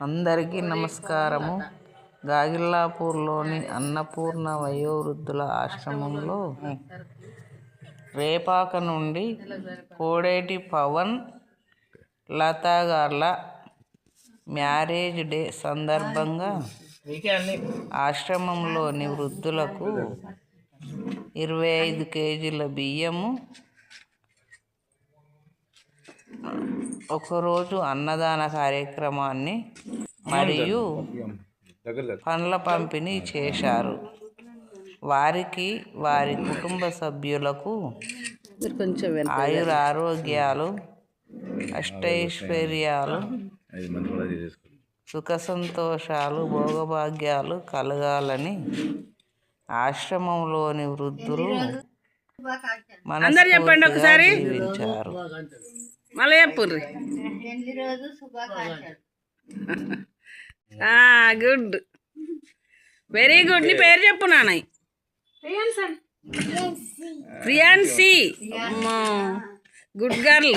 అందరికీ నమస్కారము. గాగిల్లాపూర్లోని అన్నపూర్ణ వయోవృద్ధుల ఆశ్రమంలో రేపాక నుండి కోడేటి పవన్ లతా గార్ల మ్యారేజ్ డే సందర్భంగా ఆశ్రమంలోని వృద్ధులకు ఇరవై ఐదు కేజీల బియ్యము ఒకరోజు అన్నదాన కార్యక్రమాన్ని మరియు పండ్ల పంపిణీ చేశారు వారికి వారి కుటుంబ సభ్యులకు ఆయుర ఆరోగ్యాలు అష్టైశ్వర్యాలు సుఖ సంతోషాలు భోగభాగ్యాలు కలగాలని ఆశ్రమంలోని వృద్ధులు ఒకసారి. జీవించారు మళ్ళీ చెప్పుర్రి. గుడ్. Very good. నీ పేరు చెప్పు నాన్నయ్య ప్రియాన్సీ అమ్మో. Good girl.